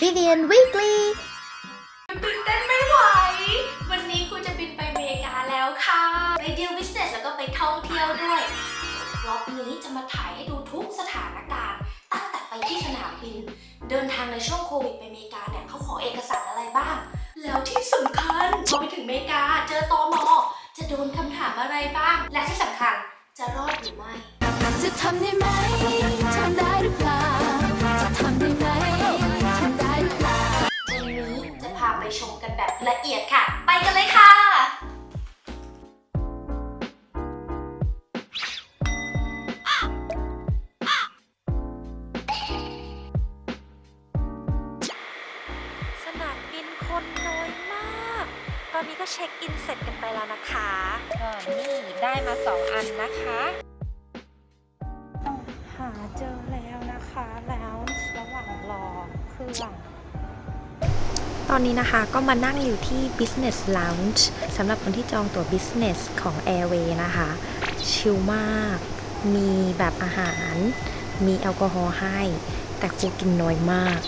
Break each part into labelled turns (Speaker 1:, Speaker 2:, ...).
Speaker 1: Vivian Weekly
Speaker 2: ตื่นเต้นไม่ไหว วันนี้ครูจะบินไปอเมริกาแล้วค่ะ ไปดีลบิสเนสแล้วก็ไปท่องเที่ยวด้วยวล็อกนี้จะมาถ่ายให้ดูทุกสถานการณ์ ตั้งแต่ไปที่สนามบิน เดินทางในช่วงโควิดไปอเมริกาเนี่ยเขาขอเอกสารอะไรบ้าง แล้วที่สำคัญพอไปถึงอเมริกาเจอตอมอจะโดนคำถามอะไรบ้าง และที่สำคัญจะรอดหรือไม่
Speaker 3: จะทำได้ไหมทำได้ ละเอี
Speaker 2: ยดค่ะ ไปกันเลยค่ะ
Speaker 4: สนามบินคนน้อยมาก ตอนนี้ก็เช็คอินเสร็จกันไปแล้วนะคะก็นี่ได้มาสองอันนะคะ หาเจอแล้วนะคะ แล้วระหว่างรอเครื่อง ตอนนี้นะคะก็มานั่งอยู่ที่ Business Lounge สำหรับคนที่จองตั๋ว Business ของ Airway นะคะ ชิลมาก มีแบบอาหาร มีแอลกอฮอล์ให้ แต่ครูกินน้อยมาก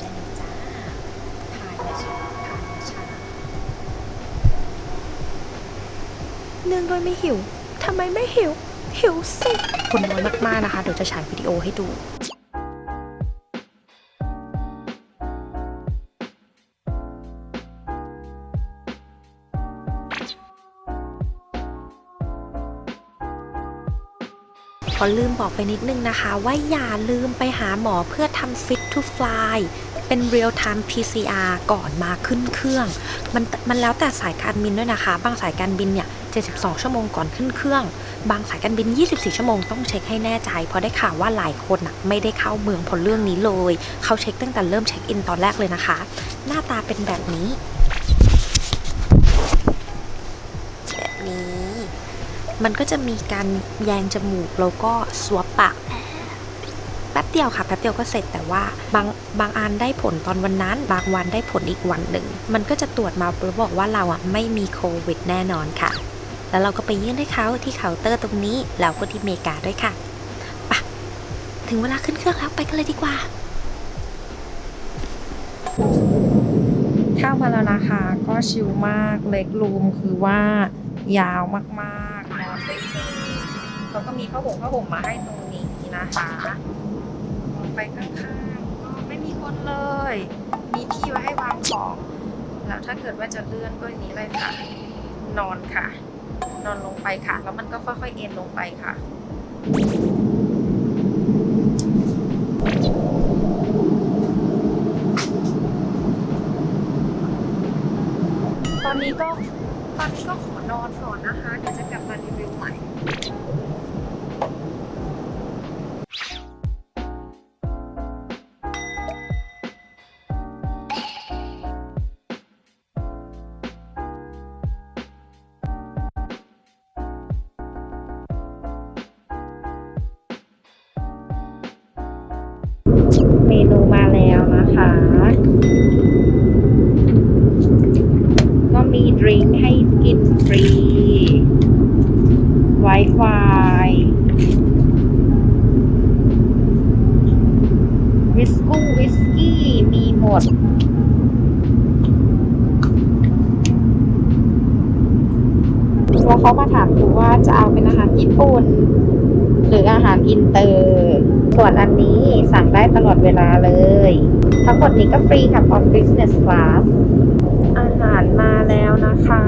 Speaker 4: เลยจ้าทานยาชาทานยาชาเนื่องด้วยไม่หิว ทำไมไม่หิว หิวสิ คนน้อยมากๆนะคะ เดี๋ยวจะฉายวิดีโอให้ดู ขอลืมบอกไปนิดนึงนะคะ ว่าอย่าลืมไปหาหมอเพื่อทำ Fit to Fly เป็น Real Time PCR ก่อนมาขึ้นเครื่อง มันมันแล้วแต่สายการบินด้วยนะคะ บางสายการบินเนี่ย 72 ชั่วโมงก่อนขึ้นเครื่อง บางสายการบิน 24 ชั่วโมงต้องเช็คให้แน่ใจ เพราะได้ข่าวว่าหลายคนน่ะไม่ได้เข้าเมืองเพราะเรื่องนี้เลย เขาเช็คตั้งแต่เริ่มเช็คอินตอนแรกเลยนะคะ หน้าตาเป็นแบบนี้ มันก็จะมีการแยงจมูกแล้วก็สวบปากแป๊บเดียวค่ะแป๊บเดียวก็เสร็จแต่ว่าบางบางอันได้ผลตอนวันนั้น บางวันได้ผลอีกวันหนึ่ง มันก็จะตรวจมาแล้วบอกว่าเราอะไม่มีโควิดแน่นอนค่ะ แล้วเราก็ไปยื่นให้เขาที่เคาน์เตอร์ตรงนี้แล้วก็ที่เมกาด้วยค่ะปะถึงเวลาขึ้นเครื่องแล้วไปกันเลยดีกว่าเข้ามาแล้วนะคะ ก็ชิลมากเล็กรูมคือว่ายาวมาก เขาก็มีข้าห่มข้าห่มมาให้ตรงนี้นะคะมองไปข้างๆก็ไม่มีคนเลย มีที่ไว้ให้วางของ แล้วถ้าเกิดว่าจะเลื่อนก็อย่างนี้เลยค่ะ นอนค่ะ นอนลงไปค่ะ แล้วมันก็ค่อยๆเอ็นลงไปค่ะตอนนี้ก็ตอนนี้ก็ เมนูมาแล้วนะคะ ก็มีดริงก์ให้กินฟรี ไวไววิสกุ้วิสกี้มีหมดแล้วเขามาถามดูว่าจะเอาเป็นอาหารญี่ปุ่น หรืออาหารอินเตอร์ ส่วนอันนี้สั่งได้ตลอดเวลาเลย ทั้งหมดนี้ก็ฟรีค่ะ on business class อาหารมาแล้วนะคะ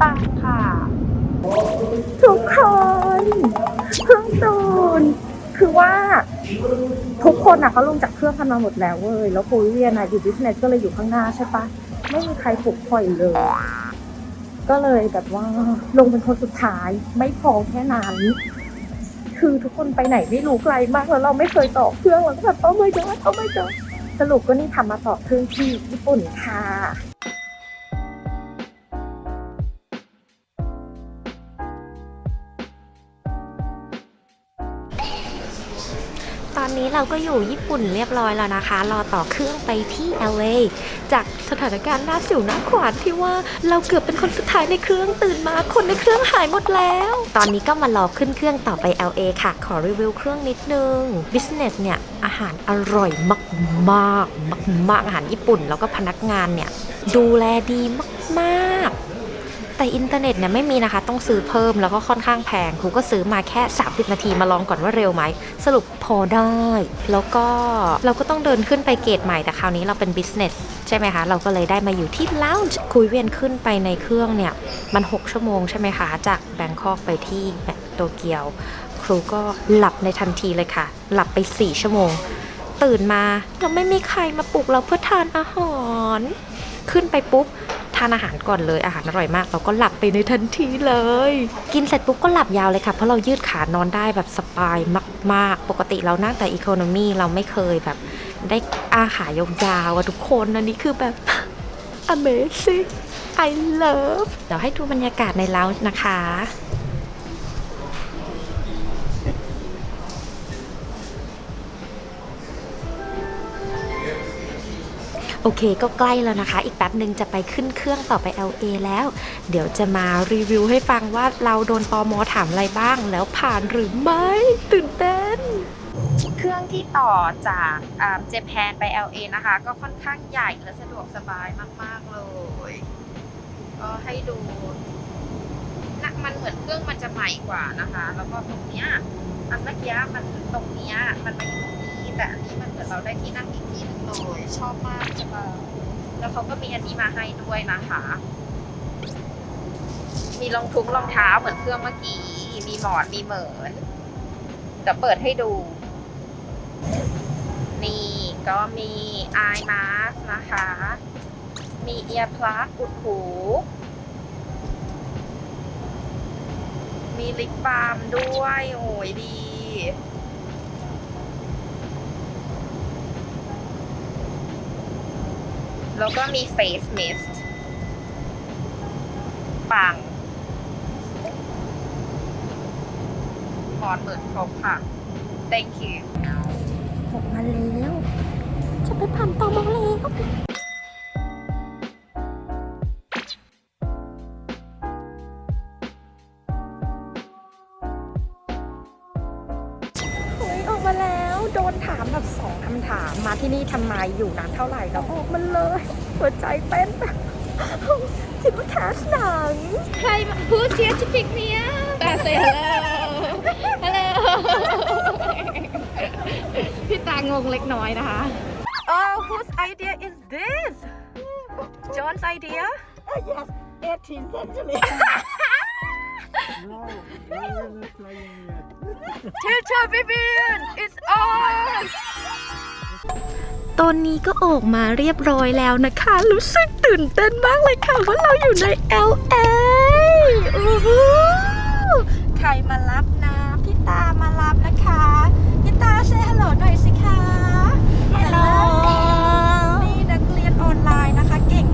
Speaker 4: ปังค่ะ ทุกคนเพิ่งตื่นคือว่า ทุกคนอะเขาลงจากเครื่องกันมาหมดแล้วเว้ย แล้วโควิเวียนอะอยู่บิสเนสก็เลยอยู่ข้างหน้าใช่ปะไม่มีใครปลุกปล่อยเลย ก็เลยแบบว่าลงเป็นคนสุดท้ายไม่พอแค่นั้น
Speaker 1: คือทุกคนไปไหนไม่รู้ไกลมากแล้วเราไม่เคยต่อเครื่องแล้วก็แบบโอ้ my god โอ้ my god สรุปก็นี่ทำมาต่อเครื่องที่ญี่ปุ่นค่ะ
Speaker 4: ตอนนี้เราก็อยู่ญี่ปุ่นเรียบร้อยแล้วนะคะ รอต่อเครื่องไปที่ LA จากสถานการณ์หน้าสิวหน้าขวานที่ว่าเราเกือบเป็นคนสุดท้ายในเครื่องตื่นมาคนในเครื่องหายหมดแล้ว ตอนนี้ก็มารอขึ้นเครื่องต่อไป LA ค่ะ ขอรีวิวเครื่องนิดนึง Business เนี่ยอาหารอร่อยมากมากมากอาหารญี่ปุ่น แล้วก็พนักงานเนี่ยดูแลดีมากๆ แต่อินเทอร์เน็ตเนี่ยไม่มีนะคะ ต้องซื้อเพิ่มแล้วก็ค่อนข้างแพงครูก็ซื้อมาแค่ 30 นาทีมาลองก่อนว่าเร็วไหม สรุปพอได้ แล้วก็เราก็ต้องเดินขึ้นไปเกตใหม่แต่คราวนี้เราเป็น business ใช่ไหมคะ เราก็เลยได้มาอยู่ที่ lounge คุยเวียนขึ้นไปในเครื่องเนี่ย มัน 6 ชั่วโมงใช่ไหมคะ จากแบงคอกไปที่โตเกียว ครูก็หลับในทันทีเลยค่ะ หลับไป 4 ชั่วโมง ตื่นมาเราไม่มีใครมาปลุกเราเพื่อทานอาหาร ขึ้นไปปุ๊บ ทานอาหารก่อนเลยอาหารอร่อยมาก เราก็หลับไปในทันทีเลย กินเสร็จปุ๊บก็หลับยาวเลยค่ะ เพราะเรายืดขานอนได้แบบสบายมาก ๆ ปกติเรานั่งแต่อีโคโนมีเราไม่เคยแบบได้อาขายยาวๆอะทุกคนอันนี้คือแบบ amazing I love เดี๋ยวให้ดูบรรยากาศในเลานะคะ โอเคก็ใกล้แล้วนะคะ อีกแป๊บหนึ่งจะไปขึ้นเครื่องต่อไป LA แล้ว เดี๋ยวจะมารีวิวให้ฟังว่าเราโดนตอมอถามอะไรบ้าง แล้วผ่านหรือไม่ ตื่นเต้น เครื่องที่ต่อจากเจแปนไป LA นะคะ ก็ค่อนข้างใหญ่และสะดวกสบายมาก ๆ เลย ก็ให้ดูนะมันเหมือนเครื่องมันจะใหม่กว่านะคะ แล้วก็ตรงเนี้ยอันเมื่อกี้มันตรงเนี้ยมันมาอยู่ตรงนี้แต่อันนี้มันเหมือนเราได้ที่นั่งอีกที่นึง เลยชอบมากจะมาแล้วเขาก็มีอันนี้มาให้ด้วยนะคะ มีรองทุ้งรองเท้าเหมือนเครื่องเมื่อกี้ มีหมอนมีเหมือนเดี๋ยวเปิดให้ดู นี่ก็มี eye mask นะคะ มี ear plug อุดหู มีลิปบาล์มด้วย โอ้ยดี แล้วก็มี face mist ปังพอนเหมือนครบค่ะ thank you
Speaker 1: ผมมาแล้ว จะไปผ่านตอมองแล้ว คำถามมาที่นี่ทำไมอยู่นานเท่าไหร่แล้วออกมาเลย หัวใจเต้นแบบคิดว่าแคสหนัง
Speaker 2: Hi who's here to pick me up I say hello hello พี่ตางงเล็กน้อยนะคะ
Speaker 4: Oh whose idea is this John's idea
Speaker 1: yes 18th century
Speaker 5: No, we weren't flying yet.
Speaker 4: Teacher Vivian it's on ตอนนี้ก็ออกมาเรียบร้อยแล้วนะคะ รู้สึกตื่นเต้นมากเลยค่ะ ว่าเราอยู่ใน LA โอ้โหใครมารับนะ พี่ตามารับนะคะ พี่ตาเซฮัลโหลหน่อยสิคะฮัลโหลนี่นักเรียนออนไลน์นะคะ เก่ง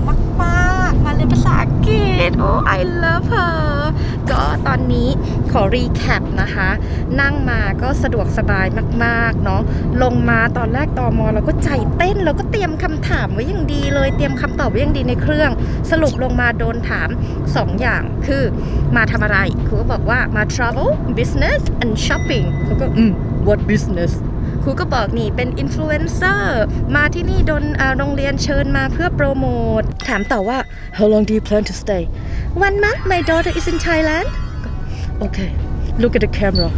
Speaker 4: มากๆ มาเรียนภาษาอังกฤษ โอ้ I love her ก็ตอนนี้ขอ รีแคปนะคะ นั่งมาก็สะดวกสบายมากๆเนาะลงมาตอนแรกตอมอเราก็ใจเต้นเราก็เตรียมคำถามไว้อย่างดีเลยเตรียมคำตอบไว้อย่างดีในเครื่อง สรุปลงมาโดนถาม 2 อย่างคือมาทำอะไรครูก็บอกว่ามา travel business and shopping เขาก็อืม what business ครูก็บอกนี่เป็นอินฟลูเอนเซอร์มาที่นี่โดนโรงเรียนเชิญมาเพื่อโปรโมท ถามต่อว่า how long do you plan to stay one month my daughter is in Thailand โอเค look at the camera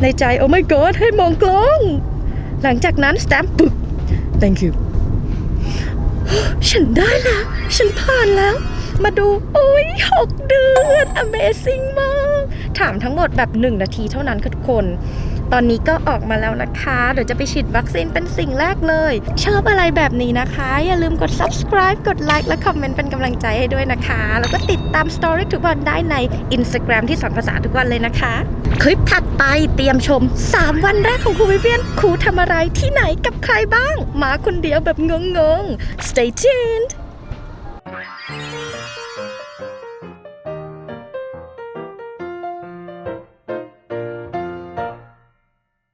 Speaker 4: ในใจ oh my god ให้มองกล้อง หลังจากนั้นสแตมป์ปึ๊บ thank you ฉันได้แล้ว ฉันผ่านแล้ว มาดู โอ้ยหกเดือน Amazing มาก ถามทั้งหมดแบบหนึ่งนาทีเท่านั้นค่ะทุกคน ตอนนี้ก็ออกมาแล้วนะคะ เดี๋ยวจะไปฉีดวัคซีนเป็นสิ่งแรกเลย ชอบอะไรแบบนี้นะคะ อย่าลืมกด subscribe กดไลค์และคอมเมนต์เป็นกำลังใจให้ด้วยนะคะ แล้วก็ติดตาม Story ทุกวันได้ใน Instagram ที่สอนภาษาทุกวันเลยนะคะ คลิปถัดไปเตรียมชม 3 วันแรกของครูวิเวียนครูทำอะไรที่ไหนกับใครบ้าง มาคนเดียวแบบงงๆ stay tuned